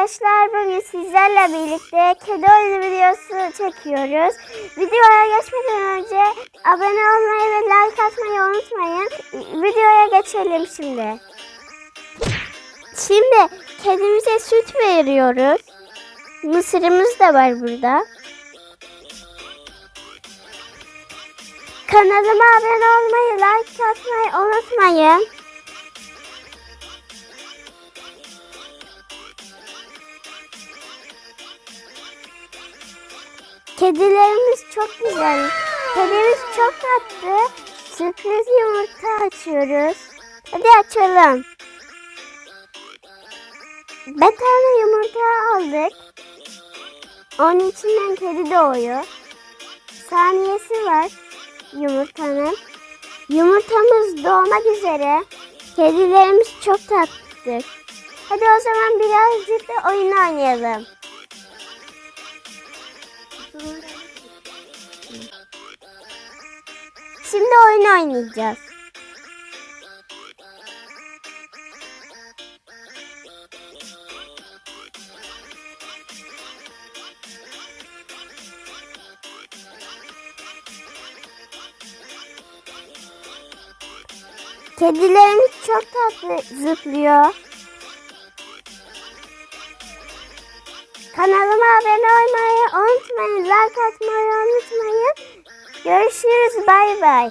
arkadaşlar bugün sizlerle birlikte kedi oyunu videosu çekiyoruz. Videoya geçmeden önce abone olmayı ve like atmayı unutmayın. Videoya geçelim şimdi. Şimdi kedimize süt veriyoruz. Mısırımız da var burada. Kanalıma abone olmayı, like atmayı unutmayın. Kedilerimiz çok güzel. Kedimiz çok tatlı. Sürpriz yumurta açıyoruz. Hadi açalım. Bir tane yumurta aldık. Onun içinden kedi doğuyor. Saniyesi var yumurtanın. Yumurtamız doğmak üzere. Kedilerimiz çok tatlıdır. Hadi o zaman birazcık da oyun oynayalım. Şimdi oyun oynayacağız. Kedilerimiz çok tatlı zıplıyor. Kanalıma abone olmayı unutmayın. Like atmayı unutmayın. Görüşürüz. Bay bay.